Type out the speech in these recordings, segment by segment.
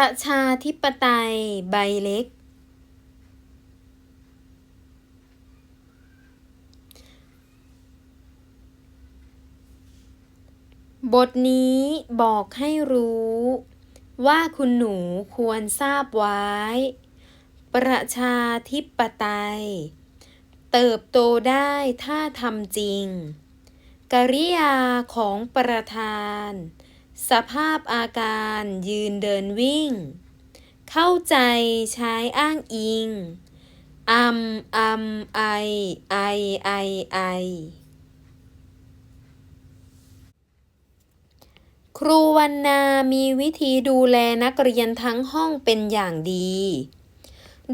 ประชาธิปไตยใบเล็ก บทนี้บอกให้รู้ ว่าคุณหนูควรทราบไว้ ประชาธิปไตย เติบโตได้ถ้าทำจริง กริยาของประธาน สภาพอาการยืนเดินวิ่ง เข้าใจใช้อ้างอิงอัมอัมไอไอไอไอครูวันนามีวิธีดูแลนักเรียนทั้งห้องเป็นอย่างดี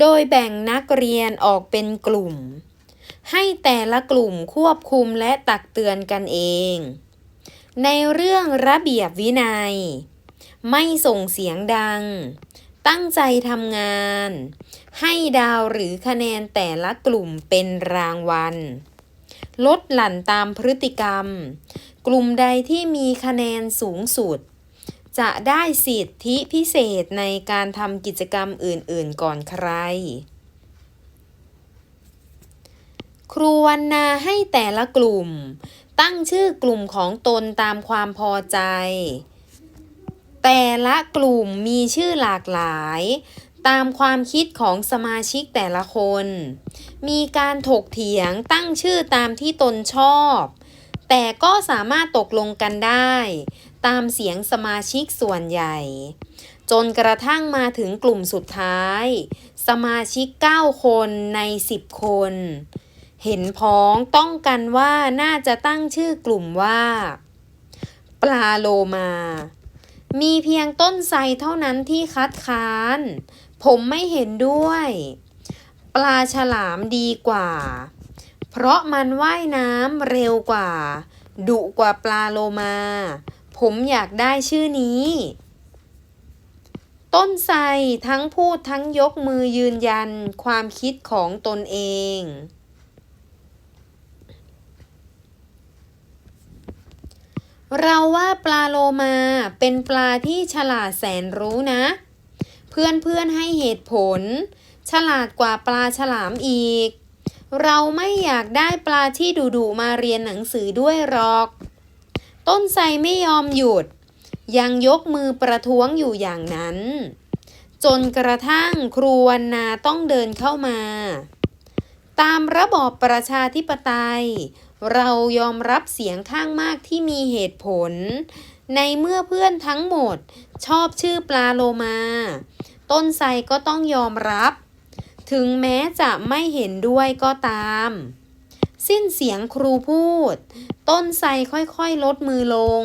โดยแบ่งนักเรียนออกเป็นกลุ่ม ให้แต่ละกลุ่มควบคุมและตักเตือนกันเอง ในเรื่องระเบียบวินัย ไม่ส่งเสียงดัง ตั้งใจทำงาน ให้ดาวหรือคะแนนแต่ละกลุ่มเป็นรางวัล ลดหลั่นตามพฤติกรรม กลุ่มใดที่มีคะแนนสูงสุด จะได้สิทธิพิเศษในการทำกิจกรรมอื่น ๆ ก่อนใครครูวันนาให้แต่ละกลุ่ม ตั้งชื่อกลุ่มของตนตามความพอใจ แต่ละกลุ่มมีชื่อหลากหลาย ตามความคิดของสมาชิกแต่ละคน มีการถกเถียงตั้งชื่อตามที่ตนชอบ แต่ก็สามารถตกลงกันได้ ตามเสียงสมาชิกส่วนใหญ่ จนกระทั่งมาถึงกลุ่มสุดท้าย สมาชิก 9 คนใน 10 คน เห็นพ้องต้องกันว่าน่าจะตั้งชื่อกลุ่มว่า ปลาโลมา มีเพียงต้นไทรเท่านั้นที่คัดค้าน ผมไม่เห็นด้วย ปลาฉลามดีกว่า เพราะมันว่ายน้ำเร็วกว่า ดุกว่าปลาโลมา ผมอยากได้ชื่อนี้ ต้นไทรทั้งพูดทั้งยกมือยืนยันความคิดของตนเอง เราว่าปลาโลมาเป็นปลาที่ฉลาดแสนรู้นะ เพื่อนๆให้เหตุผล ฉลาดกว่าปลาฉลามอีก เราไม่อยากได้ปลาที่ดุๆมาเรียนหนังสือด้วยหรอก ต้นไทรไม่ยอมหยุด ยังยกมือประท้วงอยู่อย่างนั้น จนกระทั่งครูวันนาต้องเดินเข้ามา ตามระบอบประชาธิปไตย เรายอมรับเสียงข้างมากที่มีเหตุผล ในเมื่อเพื่อนทั้งหมด ชอบชื่อปลาโลมา ต้นไทรก็ต้องยอมรับ ถึงแม้จะไม่เห็นด้วยก็ตาม สิ้นเสียงครูพูด ต้นไทรค่อยๆลดมือลง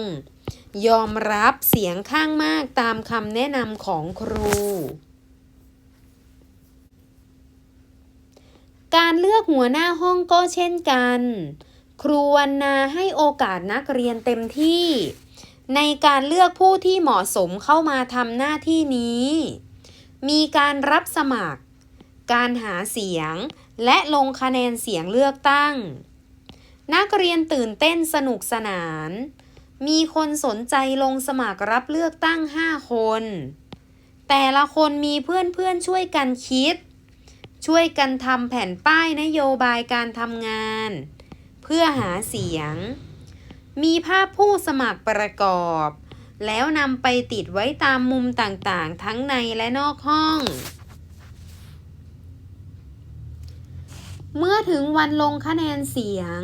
ยอมรับเสียงข้างมากตามคำแนะนำของครูการเลือกหัวหน้าห้องก็เช่นกัน ครูวันนาให้โอกาสนักเรียนเต็มที่ ในการเลือกผู้ที่เหมาะสมเข้ามาทำหน้าที่นี้ มีการรับสมัคร การหาเสียง และลงคะแนนเสียงเลือกตั้ง นักเรียนตื่นเต้นสนุกสนาน มีคนสนใจลงสมัครรับเลือกตั้ง 5 คน แต่ละคนมีเพื่อนๆช่วยกันคิด ช่วยกันทำแผ่นป้ายนโยบายการทำงาน พื่อหาเสียง มีภาพผู้สมัครประกอบ แล้วนำไปติดไว้ตามมุมต่างๆ ทั้งในและนอกห้อง เมื่อถึงวันลงคะแนนเสียง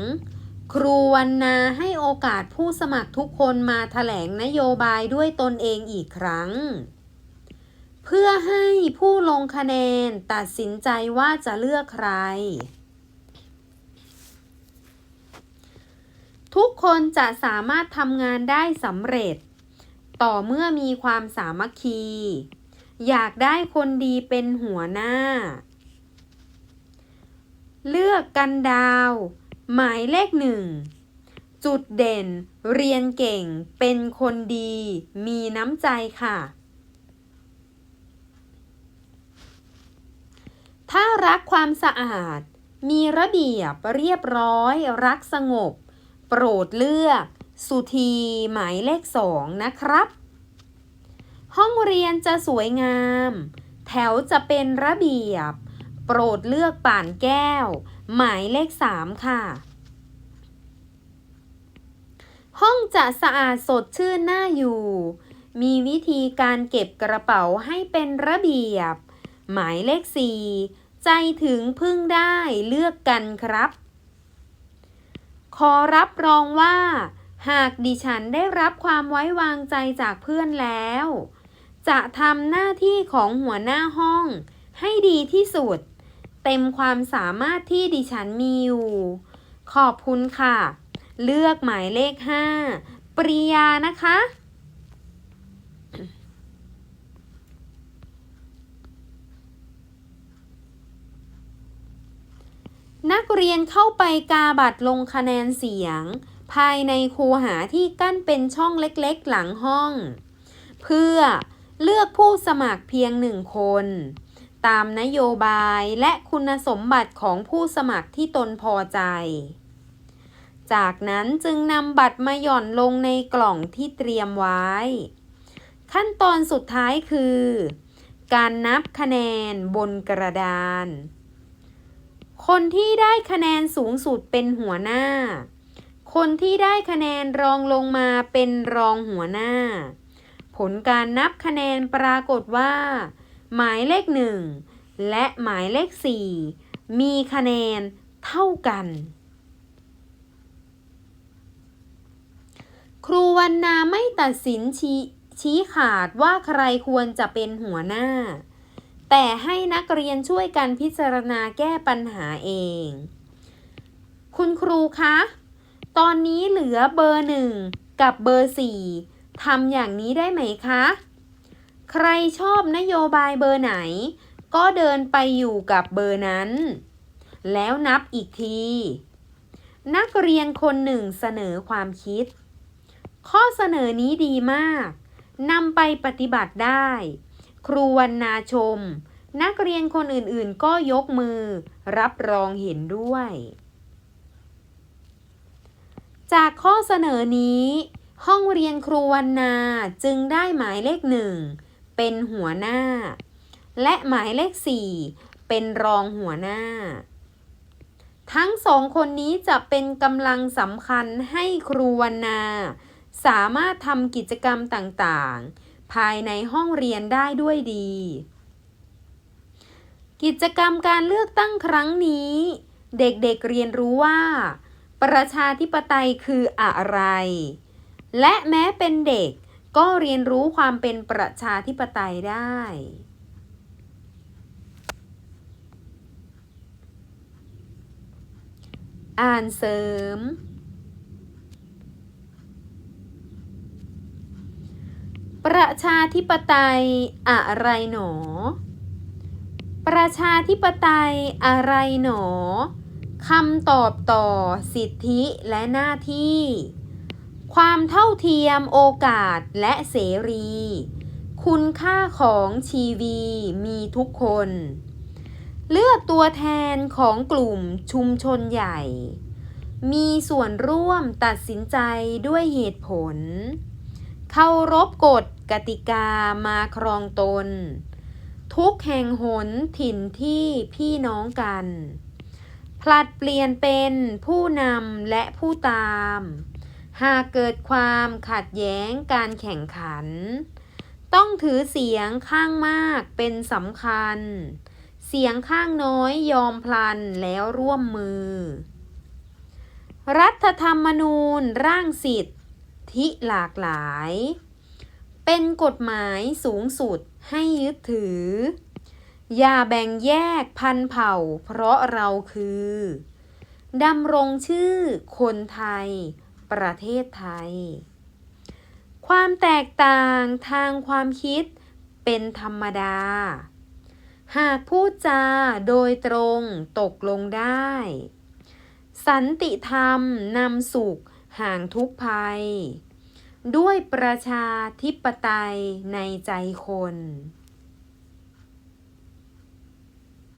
ครูวันนาให้โอกาสผู้สมัครทุกคนมาแถลงนโยบายด้วยตนเองอีกครั้งเพื่อให้ผู้ลงคะแนนตัดสินใจว่าจะเลือกใคร ทุกคนจะสามารถทำงานได้สำเร็จ ต่อเมื่อมีความสามัคคี อยากได้คนดีเป็นหัวหน้า เลือกกันดาว หมายเลขหนึ่ง จุดเด่น เรียนเก่ง เป็นคนดี มีน้ำใจค่ะ ถ้ารักความสะอาด มีระเบียบเรียบร้อย รักสงบ โปรดเลือกสุธีหมายเลขสองนะครับ ห้องเรียนจะสวยงาม แถวจะเป็นระเบียบ โปรดเลือกป่านแก้ว หมายเลขสามค่ะ ห้องจะสะอาดสดชื่นน่าอยู่ มีวิธีการเก็บกระเป๋าให้เป็นระเบียบ หมายเลขสี่ใจถึงพึ่งได้เลือกกันครับ ขอรับรองว่า หากดิฉันได้รับความไว้วางใจจากเพื่อนแล้ว จะทำหน้าที่ของหัวหน้าห้อง ให้ดีที่สุด เต็มความสามารถที่ดิฉันมีอยู่ ขอบคุณค่ะ เลือกหมายเลข 5 ปริยานะคะ นักเรียนเข้าไปกาบัตรลงคะแนนเสียง ภายในคูหาที่กั้นเป็นช่องเล็กๆหลังห้อง เพื่อเลือกผู้สมัครเพียงหนึ่งคน ตามนโยบายและคุณสมบัติของผู้สมัครที่ตนพอใจ จากนั้นจึงนำบัตรมาหย่อนลงในกล่องที่เตรียมไว้ ขั้นตอนสุดท้ายคือ การนับคะแนนบนกระดาน คนที่ได้คะแนนสูงสุดเป็นหัวหน้า คนที่ได้คะแนนรองลงมาเป็นรองหัวหน้า ผลการนับคะแนนปรากฏว่า หมายเลขหนึ่งและหมายเลขสี่มีคะแนนเท่ากัน ครูวันนาไม่ตัดสินชี้ชี้ขาดว่าใครควรจะเป็นหัวหน้า แต่ให้นักเรียนช่วยกันพิจารณาแก้ปัญหาเอง คุณครูคะ ตอนนี้เหลือเบอร์หนึ่งกับเบอร์สี่ทำอย่างนี้ได้ไหมคะ ใครชอบนโยบายเบอร์ไหน ก็เดินไปอยู่กับเบอร์นั้น แล้วนับอีกที นักเรียนคนหนึ่งเสนอความคิด ข้อเสนอนี้ดีมากนำไปปฏิบัติได้ ครูวันนาชม นักเรียนคนอื่นๆ ก็ยกมือ รับรองเห็นด้วย จากข้อเสนอนี้ ห้องเรียนครูวันนาจึงได้หมายเลขหนึ่งเป็นหัวหน้า และหมายเลขสี่เป็นรองหัวหน้า ทั้งสองคนนี้จะเป็นกำลังสำคัญให้ครูวันนาสามารถทำกิจกรรมต่างๆ ภายในห้องเรียนได้ด้วยดี กิจกรรมการเลือกตั้งครั้งนี้ เด็กๆเเรียนรู้ว่า ประชาธิปไตยคืออะไร และแม้เป็นเด็กก็เรียนรู้ความเป็นประชาธิปไตยได้ อ่านเสริม ประชาธิปไตยอะไรหนอ ประชาธิปไตยอะไรหนอคำตอบต่อสิทธิและหน้าที่ ความเท่าเทียมโอกาสและเสรี คุณค่าของชีวีมีทุกคน เลือกตัวแทนของกลุ่มชุมชนใหญ่ มีส่วนร่วมตัดสินใจด้วยเหตุผล เคารพกฎ กติกามาครองตน ทุกแห่งหนถิ่นที่พี่น้องกัน ผลัดเปลี่ยนเป็นผู้นำและผู้ตาม หากเกิดความขัดแย้งการแข่งขัน ต้องถือเสียงข้างมากเป็นสำคัญ เสียงข้างน้อยยอมพลันแล้วร่วมมือ รัฐธรรมนูญร่างสิทธิหลากหลาย เป็นกฎหมายสูงสุดให้ยึดถือ อย่าแบ่งแยกพันเผ่า เพราะเราคือดำรงชื่อคนไทย ประเทศไทย ความแตกต่างทางความคิดเป็นธรรมดา หากพูดจาโดยตรงตกลงได้ สันติธรรมนำสุขห่างทุกภัย ด้วยประชาธิปไตยในใจคน